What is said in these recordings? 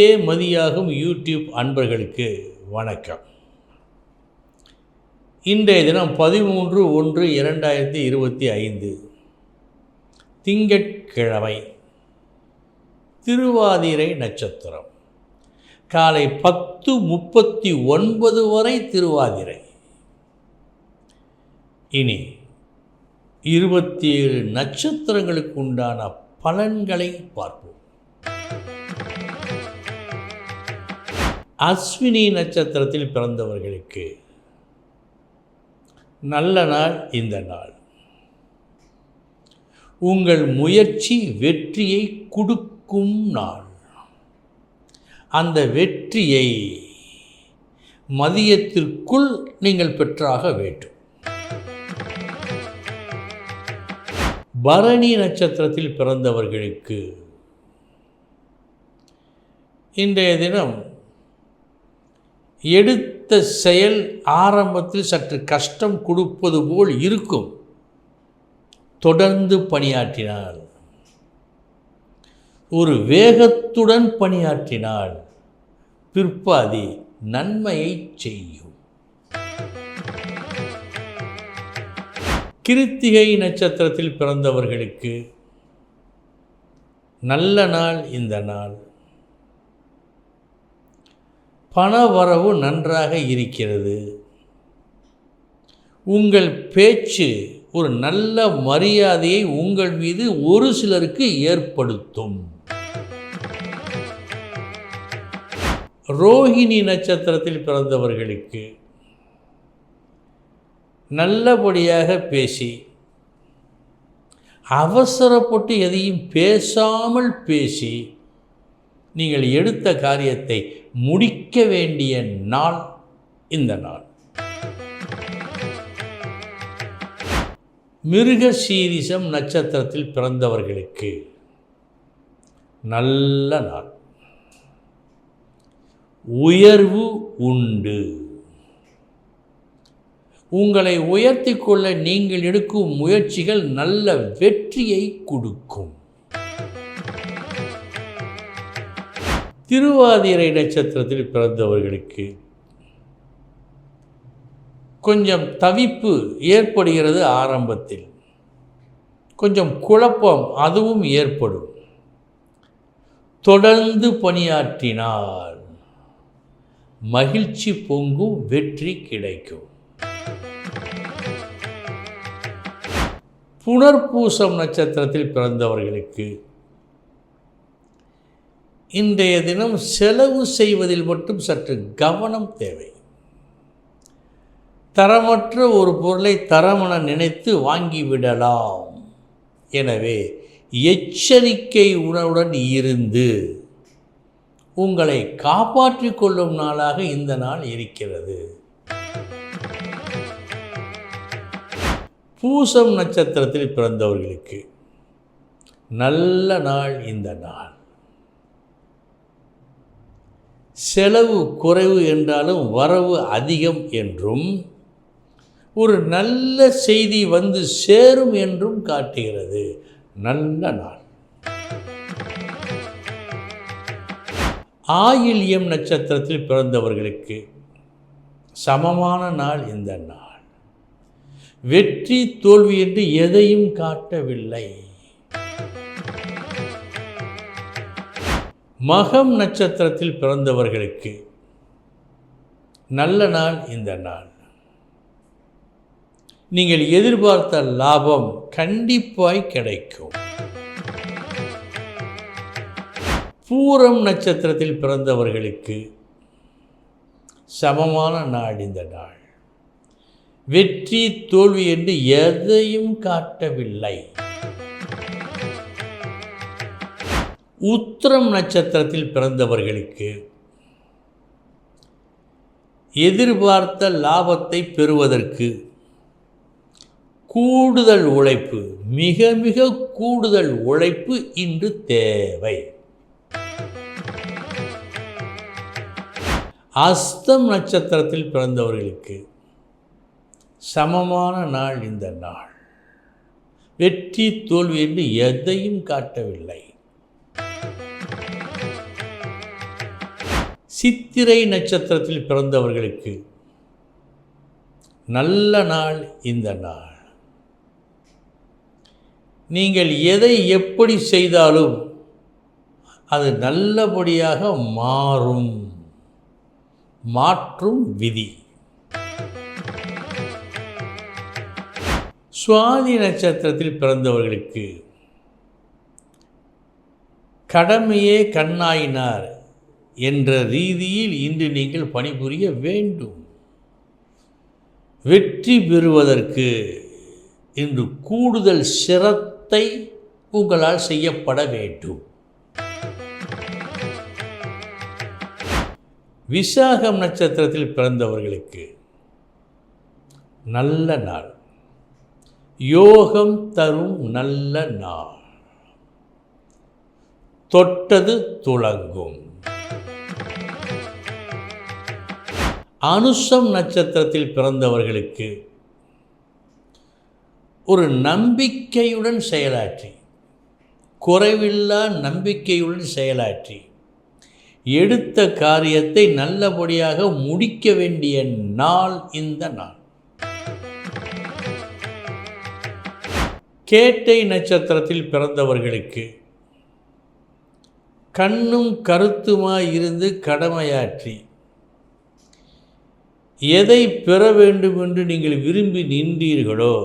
மதியே மதியாகும் YouTube அன்பர்களுக்கு வணக்கம். இன்றைய தினம் பதிமூன்று ஒன்று இரண்டாயிரத்தி இருபத்தி ஐந்து. திங்கட்கிழமை திருவாதிரை நட்சத்திரம். காலை பத்து முப்பத்தி ஒன்பது வரை திருவாதிரை. இனி இருபத்தி ஏழு நட்சத்திரங்களுக்கு உண்டான பலன்களை பார்ப்போம். அஸ்வினி நட்சத்திரத்தில் பிறந்தவர்களுக்கு நல்ல நாள் இந்த நாள். உங்கள் முயற்சி வெற்றியை கொடுக்கும் நாள். அந்த வெற்றியை மதியத்திற்குள் நீங்கள் பெற்றாக வேண்டும். பரணி நட்சத்திரத்தில் பிறந்தவர்களுக்கு இன்றைய தினம் எடுத்த செயல் ஆரம்பத்தில் சற்று கஷ்டம் கொடுப்பது போல் இருக்கும். தொடர்ந்து பணியாற்றினாள். ஒரு வேகத்துடன் பணியாற்றினால் பிற்பாதி நன்மையை செய்யும். கிருத்திகை நட்சத்திரத்தில் பிறந்தவர்களுக்கு நல்ல நாள் இந்த நாள். பண வரவு நன்றாக இருக்கிறது. உங்கள் பேச்சு ஒரு நல்ல மரியாதையை உங்கள் மீது ஒரு சிலருக்கு ஏற்படுத்தும். ரோஹிணி நட்சத்திரத்தில் பிறந்தவர்களுக்கு நல்லபடியாக பேசி அவசரப்பட்டு எதையும் பேசாமல் பேசி நீங்கள் எடுத்த காரியத்தை முடிக்க வேண்டிய நாள் இந்த நாள். மிருக சீரிசம் நட்சத்திரத்தில் பிறந்தவர்களுக்கு நல்ல நாள். உயர்வு உண்டு. உங்களை உயர்த்தி கொள்ள நீங்கள் எடுக்கும் முயற்சிகள் நல்ல வெற்றியை கொடுக்கும். திருவாதிரை நட்சத்திரத்தில் பிறந்தவர்களுக்கு கொஞ்சம் தவிப்பு ஏற்படுகிறது ஆரம்பத்தில். கொஞ்சம் குழப்பம் அதுவும் ஏற்படும். தொடர்ந்து பணியாற்றினால் மகிழ்ச்சி பொங்கும் வெற்றி கிடைக்கும். புனர்பூசம் நட்சத்திரத்தில் பிறந்தவர்களுக்கு இன்றைய தினம் செலவு செய்வதில் மட்டும் சற்று கவனம் தேவை. தரமற்ற ஒரு பொருளை தரமென நினைத்து வாங்கிவிடலாம். எனவே எச்சரிக்கை உணவுடன் இருந்து உங்களை காப்பாற்றிக் கொள்ளும் நாளாக இந்த நாள் இருக்கிறது. பூசம் நட்சத்திரத்தில் பிறந்தவர்களுக்கு நல்ல நாள் இந்த நாள். செலவு குறைவு என்றாலும் வரவு அதிகம் என்றும் ஒரு நல்ல செய்தி வந்து சேரும் என்றும் காட்டுகிறது. நல்ல நாள். ஆயில்யம் நட்சத்திரத்தில் பிறந்தவர்களுக்கு சமமான நாள் இந்த நாள். வெற்றி தோல்வி என்று எதையும் காட்டவில்லை. மகம் நட்சத்திரத்தில் பிறந்தவர்களுக்கு நல்ல நாள் இந்த நாள். நீங்கள் எதிர்பார்த்த லாபம் கண்டிப்பாய் கிடைக்கும். பூரம் நட்சத்திரத்தில் பிறந்தவர்களுக்கு சமமான நாள் இந்த நாள். வெற்றி தோல்வி என்று எதையும் காட்டவில்லை. உத்திரம் நட்சத்திரத்தில் பிறந்தவர்களுக்கு எதிர்பார்த்த லாபத்தை பெறுவதற்கு கூடுதல் உழைப்பு மிக மிக கூடுதல் உழைப்பு இன்று தேவை. அஸ்தம் நட்சத்திரத்தில் பிறந்தவர்களுக்கு சமமான நாள் இந்த நாள். வெற்றி தோல்வி என்று எதையும் காட்டவில்லை. சித்திரை நட்சத்திரத்தில் பிறந்தவர்களுக்கு நல்ல நாள் இந்த நாள். நீங்கள் எதை எப்படி செய்தாலும் அது நல்லபடியாக மாறும். மாற்றும் விதி. சுவாதி நட்சத்திரத்தில் பிறந்தவர்களுக்கு கடமையே கண்ணாயினார். என்ற ரீதியில் இன்று நீங்கள் பணிபுரிய வேண்டும். வெற்றி பெறுவதற்கு இன்று கூடுதல் சிரத்தை உங்களால் செய்யப்பட வேண்டும். விசாகம் நட்சத்திரத்தில் பிறந்தவர்களுக்கு நல்ல நாள். யோகம் தரும் நல்ல நாள். தொட்டது துளங்கும். அனுஷம் நட்சத்திரத்தில் பிறந்தவர்களுக்கு ஒரு நம்பிக்கையுடன் செயலாற்றி குறைவில்லா நம்பிக்கையுடன் செயலாற்றி எடுத்த காரியத்தை நல்லபடியாக முடிக்க வேண்டிய நாள் இந்த நாள். கேட்டை நட்சத்திரத்தில் பிறந்தவர்களுக்கு கண்ணும் கருத்துமாய் இருந்து கடமையாற்றி எதை பெற வேண்டும் என்று நீங்கள் விரும்பி நின்றீர்களோ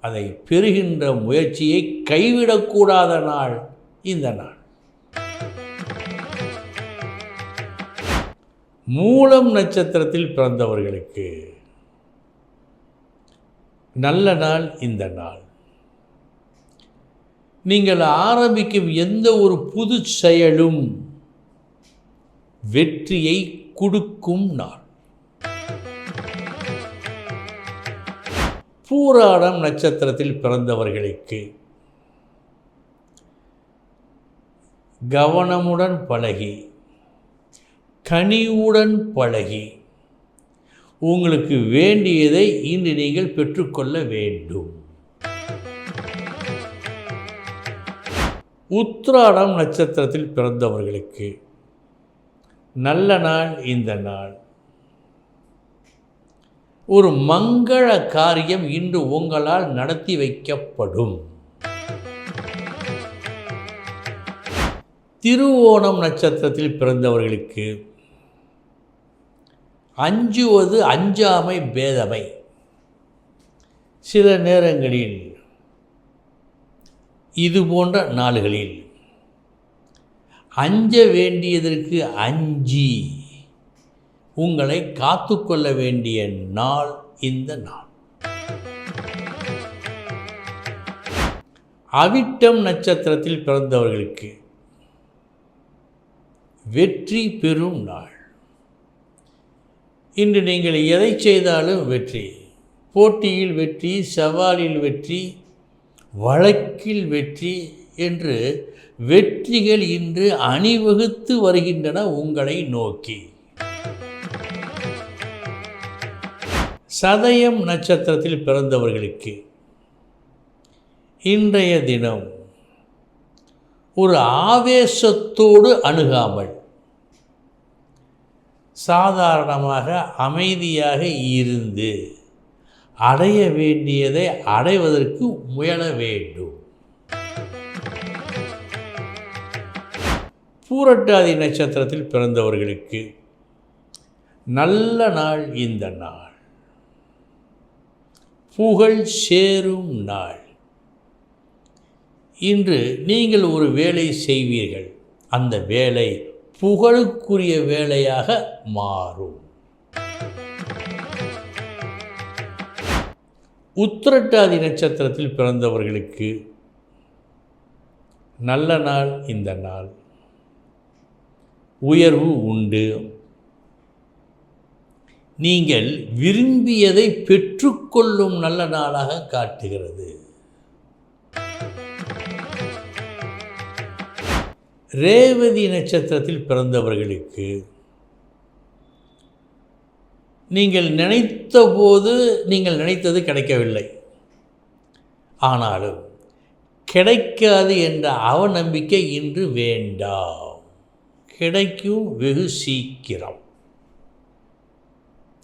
அதை பெறுகின்ற முயற்சியை கைவிடக்கூடாத நாள் இந்த நாள். மூலம் நட்சத்திரத்தில் பிறந்தவர்களுக்கு நல்ல நாள் இந்த நாள். நீங்கள் ஆரம்பிக்கும் எந்த ஒரு புது செயலும் வெற்றியை கொடுக்கும் நாள். பூராடம் நட்சத்திரத்தில் பிறந்தவர்களுக்கு கவனமுடன் பழகி கனிவுடன் பழகி உங்களுக்கு வேண்டியதை இன்று நீங்கள் பெற்றுக்கொள்ள வேண்டும். உத்ராடம் நட்சத்திரத்தில் பிறந்தவர்களுக்கு நல்ல நாள் இந்த நாள். ஒரு மங்கள காரியம் இன்று உங்களால் நடத்தி வைக்கப்படும். திருவோணம் நட்சத்திரத்தில் பிறந்தவர்களுக்கு அஞ்சுவது அஞ்சாமை பேதமை. சில நேரங்களில் இது போன்ற நாள்களில் அஞ்ச வேண்டியதற்கு அஞ்சி உங்களை காத்துக்கொள்ள வேண்டிய நாள் இந்த நாள். அவிட்டம் நட்சத்திரத்தில் பிறந்தவர்களுக்கு வெற்றி பெறும் நாள். இன்று நீங்கள் எதை செய்தாலும் வெற்றி. போட்டியில் வெற்றி சவாலில் வெற்றி வழக்கில் வெற்றி என்று வெற்றிகள் இன்று அணிவகுத்து வருகின்றன உங்களை நோக்கி. சதயம் நட்சத்திரத்தில் பிறந்தவர்களுக்கு இன்றைய தினம் ஒரு ஆவேசத்தோடு அணுகாமல் சாதாரணமாக அமைதியாக இருந்து அடைய வேண்டியதை அடைவதற்கு முயல வேண்டும். பூரட்டாதி நட்சத்திரத்தில் பிறந்தவர்களுக்கு நல்ல நாள் இந்த நாள். புகழ் சேரும் நாள். இன்று நீங்கள் ஒரு வேலை செய்வீர்கள். அந்த வேலை புகழுக்குரிய வேலையாக மாறும். உத்திரட்டாதி நட்சத்திரத்தில் பிறந்தவர்களுக்கு நல்ல நாள் இந்த நாள். உயர்வு உண்டு. நீங்கள் விரும்பியதை பெற்றுக்கொள்ளும் நல்ல நாளாக காட்டுகிறது. ரேவதி நட்சத்திரத்தில் பிறந்தவர்களுக்கு நீங்கள் நினைத்த போது நீங்கள் நினைத்தது கிடைக்கவில்லை. ஆனாலும் கிடைக்காது என்ற அவநம்பிக்கை இன்று வேண்டாம். கிடைக்கும் வெகு சீக்கிரம்.